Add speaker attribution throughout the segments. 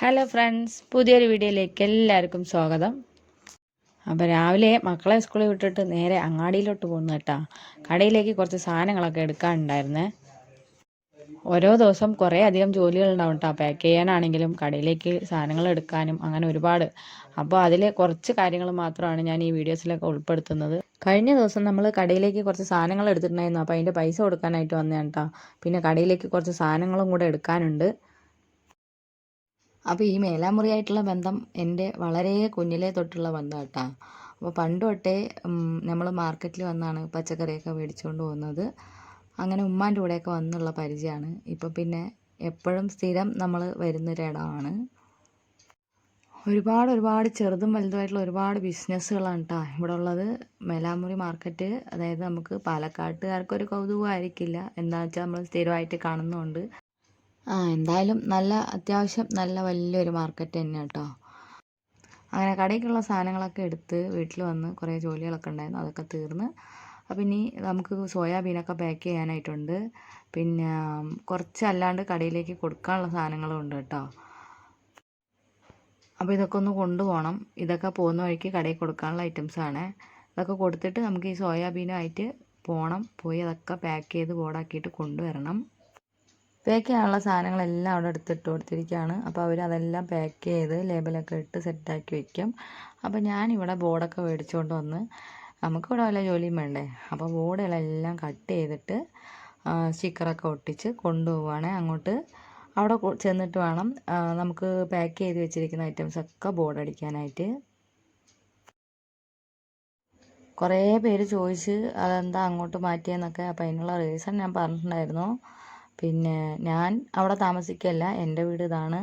Speaker 1: Hello friends പുതിയൊരു വീഡിയോയിലേക്ക് എല്ലാവർക്കും സ്വാഗതം. അപ്പോൾ രാവിലെ മക്കളെ സ്കൂളിൽ വിട്ടിട്ട് നേരെ അങ്ങാടിയിലോട്ട് പോകുന്നു കേട്ടോ. കടയിലേക്ക് കുറച്ച് സാധനങ്ങളൊക്കെ എടുക്കാനുണ്ടായിരുന്നേ. ഓരോ ദിവസം കുറേ അധികം ജോലികളുണ്ടാവും കേട്ടോ. പാക്ക് ചെയ്യാനാണെങ്കിലും കടയിലേക്ക് സാധനങ്ങൾ എടുക്കാനും അങ്ങനെ ഒരുപാട്. അപ്പോൾ അതിൽ കുറച്ച് കാര്യങ്ങൾ മാത്രമാണ് ഞാൻ ഈ വീഡിയോസിലൊക്കെ ഉൾപ്പെടുത്തുന്നത്. കഴിഞ്ഞ ദിവസം നമ്മൾ കടയിലേക്ക് കുറച്ച് സാധനങ്ങൾ എടുത്തിട്ടുണ്ടായിരുന്നു. അപ്പോൾ അതിന്റെ പൈസ കൊടുക്കാനായിട്ട് വന്നതാണ് കേട്ടോ. പിന്നെ കടയിലേക്ക് കുറച്ച് സാധനങ്ങളും കൂടെ എടുക്കാനുണ്ട്. അപ്പോൾ ഈ മേലാമുറിയായിട്ടുള്ള ബന്ധം എന്റെ വളരെ കുഞ്ഞിലേ തൊട്ടുള്ള ബന്ധം കേട്ടോ അപ്പോൾ പണ്ട് തൊട്ടേ നമ്മൾ മാർക്കറ്റിൽ വന്നാണ് പച്ചക്കറിയൊക്കെ മേടിച്ചുകൊണ്ട് പോകുന്നത്. അങ്ങനെ ഉമ്മാന്റെ കൂടെയൊക്കെ വന്നുള്ള പരിചയമാണ് ഇപ്പോൾ പിന്നെ എപ്പോഴും സ്ഥിരം നമ്മൾ വരുന്നൊരിടമാണ് ഒരുപാട് ഒരുപാട് ചെറുതും വലുതുമായിട്ടുള്ള ഒരുപാട് ബിസിനസ്സുകളാണ് കേട്ടോ ഇവിടെ ഉള്ളത് മേലാമുറി മാർക്കറ്റ് അതായത് നമുക്ക് പാലക്കാട്ടുകാർക്കൊരു കൗതുകമായിരിക്കില്ല. എന്താ വെച്ചാൽ നമ്മൾ സ്ഥിരമായിട്ട് കാണുന്നതുകൊണ്ട് ആ എന്തായാലും നല്ല അത്യാവശ്യം നല്ല വലിയൊരു മാർക്കറ്റ് തന്നെ കേട്ടോ അങ്ങനെ കടയ്ക്കുള്ള സാധനങ്ങളൊക്കെ എടുത്ത് വീട്ടിൽ വന്ന് കുറേ ജോലികളൊക്കെ ഉണ്ടായിരുന്നു അതൊക്കെ തീർന്ന്. അപ്പം ഇനി നമുക്ക് സോയാബീനൊക്കെ പാക്ക് ചെയ്യാനായിട്ടുണ്ട്. പിന്നെ കുറച്ച് അല്ലാണ്ട് കടയിലേക്ക് കൊടുക്കാനുള്ള സാധനങ്ങളും ഉണ്ട് കേട്ടോ അപ്പോൾ ഇതൊക്കെ ഒന്ന് കൊണ്ടുപോകണം. ഇതൊക്കെ പോകുന്ന വഴിക്ക് കടയിൽ കൊടുക്കാനുള്ള ഐറ്റംസ് ആണ്. ഇതൊക്കെ കൊടുത്തിട്ട് നമുക്ക് ഈ സോയാബീനുമായിട്ട് പോകണം പോയി അതൊക്കെ പാക്ക് ചെയ്ത് ബോർഡാക്കിയിട്ട് കൊണ്ടുവരണം. പാക്ക് ചെയ്യാനുള്ള സാധനങ്ങളെല്ലാം അവിടെ എടുത്തിട്ട് കൊടുത്തിരിക്കുകയാണ്. അപ്പോൾ അവർ അതെല്ലാം പാക്ക് ചെയ്ത് ലേബലൊക്കെ ഇട്ട് സെറ്റാക്കി വെക്കും. അപ്പോൾ ഞാനിവിടെ ബോർഡൊക്കെ മേടിച്ചുകൊണ്ട് വന്ന് നമുക്കിവിടെ വല്ല ജോലിയും വേണ്ടേ? അപ്പോൾ ബോർഡുകളെല്ലാം കട്ട് ചെയ്തിട്ട് സ്റ്റിക്കറൊക്കെ ഒട്ടിച്ച് കൊണ്ടുപോവുകയാണെ. അങ്ങോട്ട് അവിടെ ചെന്നിട്ട് വേണം നമുക്ക് പാക്ക് ചെയ്ത് വെച്ചിരിക്കുന്ന ഐറ്റംസൊക്കെ ബോർഡ് അടിക്കാനായിട്ട്. കുറേ പേര് ചോദിച്ച് അതെന്താ അങ്ങോട്ട് മാറ്റിയെന്നൊക്കെ അപ്പോൾ അതിനുള്ള റീസൺ ഞാൻ പറഞ്ഞിട്ടുണ്ടായിരുന്നു. പിന്നെ ഞാൻ അവിടെ താമസിക്കല്ല. എന്റെ വീട് ഇതാണ്.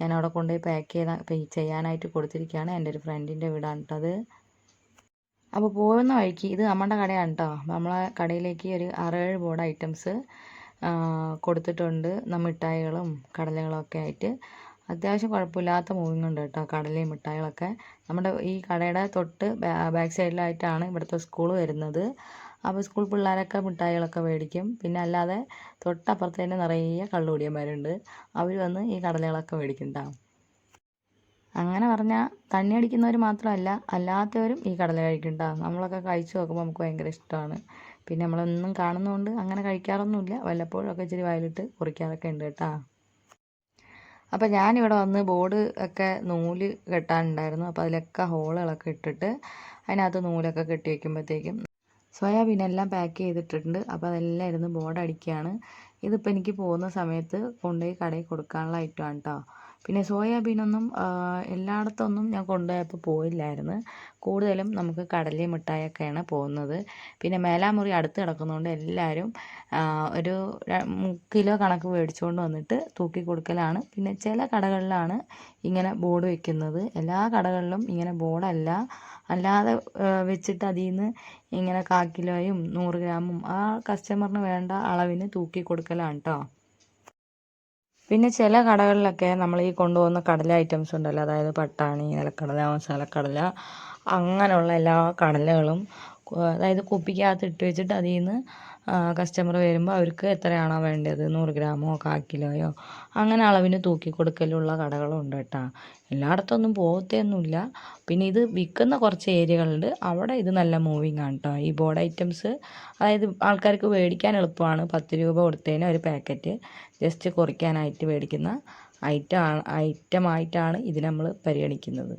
Speaker 1: ഞാൻ അവിടെ കൊണ്ടുപോയി പാക്ക് ചെയ്ത് ചെയ്യാനായിട്ട് കൊടുത്തിരിക്കുകയാണ്. എന്റെ ഒരു ഫ്രണ്ടിന്റെ വീടാണ് കേട്ടത് അപ്പോൾ പോകുന്ന വഴിക്ക് ഇത് നമ്മുടെ കടയാണ് കേട്ടോ നമ്മളെ കടയിലേക്ക് ഒരു ആറേഴ് ബോർഡ് ഐറ്റംസ് കൊടുത്തിട്ടുണ്ട്. മിഠായികളും കടലകളും ഒക്കെ ആയിട്ട്. അത്യാവശ്യം കുഴപ്പമില്ലാത്ത മൂവിങ് ഉണ്ട് കേട്ടോ കടലയും മിഠായികളൊക്കെ. നമ്മുടെ ഈ കടയുടെ തൊട്ട് ബാക്ക് സൈഡിലായിട്ടാണ് ഇവിടുത്തെ സ്കൂൾ വരുന്നത്. അപ്പോൾ സ്കൂൾ പിള്ളേരൊക്കെ മിഠായികളൊക്കെ മേടിക്കും. പിന്നെ അല്ലാതെ തൊട്ടപ്പുറത്ത് തന്നെ നിറയെ കള്ളുകുടിയന്മാരുണ്ട്. അവർ വന്ന് ഈ കടലകളൊക്കെ മേടിക്കും കേട്ടോ അങ്ങനെ പറഞ്ഞാൽ തണ്ണി അടിക്കുന്നവർ മാത്രമല്ല അല്ലാത്തവരും ഈ കടല കഴിക്കും കേട്ടോ നമ്മളൊക്കെ കഴിച്ചു നോക്കുമ്പോൾ നമുക്ക് ഭയങ്കര ഇഷ്ടമാണ് പിന്നെ നമ്മളൊന്നും കാണുന്നതുകൊണ്ട് അങ്ങനെ കഴിക്കാറൊന്നുമില്ല. വല്ലപ്പോഴൊക്കെ ഇച്ചിരി വയലിട്ട് കുറിക്കാറൊക്കെ ഉണ്ട് കേട്ടോ അപ്പോൾ ഞാനിവിടെ വന്ന് ബോർഡ് ഒക്കെ നൂൽ കെട്ടാനുണ്ടായിരുന്നു. അപ്പോൾ അതിലൊക്കെ ഹോളുകളൊക്കെ ഇട്ടിട്ട് അതിനകത്ത് നൂലൊക്കെ കെട്ടി വയ്ക്കുമ്പോഴത്തേക്കും സോയാബീൻ എല്ലാം പാക്ക് ചെയ്തിട്ടുണ്ട് അപ്പോൾ അതെല്ലാം ഇരുന്ന് ബോർഡടിക്കുകയാണ് ഇതിപ്പോൾ എനിക്ക് പോകുന്ന സമയത്ത് കൊണ്ടുപോയി കടയിൽ കൊടുക്കാനുള്ള ഐറ്റമാണ് കേട്ടോ പിന്നെ സോയാബീനൊന്നും എല്ലായിടത്തൊന്നും ഞാൻ കൊണ്ടുപോയപ്പോൾ പോയില്ലായിരുന്നു. കൂടുതലും നമുക്ക് കടലയും മിഠായിയൊക്കെയാണ് പോകുന്നത്. പിന്നെ മേലാമുറി അടുത്ത് കിടക്കുന്നതുകൊണ്ട് എല്ലാവരും ഒരു കിലോ കണക്ക് മേടിച്ചുകൊണ്ട് വന്നിട്ട് തൂക്കി കൊടുക്കലാണ്. പിന്നെ ചില കടകളിലാണ് ഇങ്ങനെ ബോർഡ് വെക്കുന്നത്. എല്ലാ കടകളിലും ഇങ്ങനെ ബോർഡല്ല. അല്ലാതെ വെച്ചിട്ട് അതിൽ നിന്ന് ഇങ്ങനെ കാൽ കിലോയും നൂറ് ഗ്രാമും ആ കസ്റ്റമറിന് വേണ്ട അളവിന് തൂക്കി കൊടുക്കലാണ് കേട്ടോ പിന്നെ ചില കടകളിലൊക്കെ നമ്മൾ ഈ കൊണ്ടുപോകുന്ന കടല ഐറ്റംസ് ഉണ്ടല്ലോ. അതായത് പട്ടാണി നിലക്കടല മസാലക്കടല അങ്ങനെയുള്ള എല്ലാ കടലകളും അതായത് കുപ്പിക്കകത്ത് ഇട്ട് വെച്ചിട്ട് അതിൽ നിന്ന് കസ്റ്റമർ വരുമ്പോൾ അവർക്ക് എത്രയാണോ വേണ്ടത്? നൂറ് ഗ്രാമോ കാ കിലോയോ? അങ്ങനെ അളവിന് തൂക്കി കൊടുക്കലുള്ള കടകളും ഉണ്ട് കേട്ടോ. എല്ലായിടത്തൊന്നും പോകത്തൊന്നുമില്ല പിന്നെ ഇത് വിൽക്കുന്ന കുറച്ച് ഏരിയകളുണ്ട്. അവിടെ ഇത് നല്ല മൂവിങ് ആണ് കേട്ടോ ഈ ബോർഡ് ഐറ്റംസ് അതായത് ആൾക്കാർക്ക് മേടിക്കാൻ എളുപ്പമാണ്. പത്ത് രൂപ കൊടുത്തതിന് ഒരു പാക്കറ്റ് ജസ്റ്റ് കുറയ്ക്കാനായിട്ട് മേടിക്കുന്ന ഐറ്റം ഐറ്റമായിട്ടാണ് ഇത് നമ്മൾ പരിഗണിക്കുന്നത്.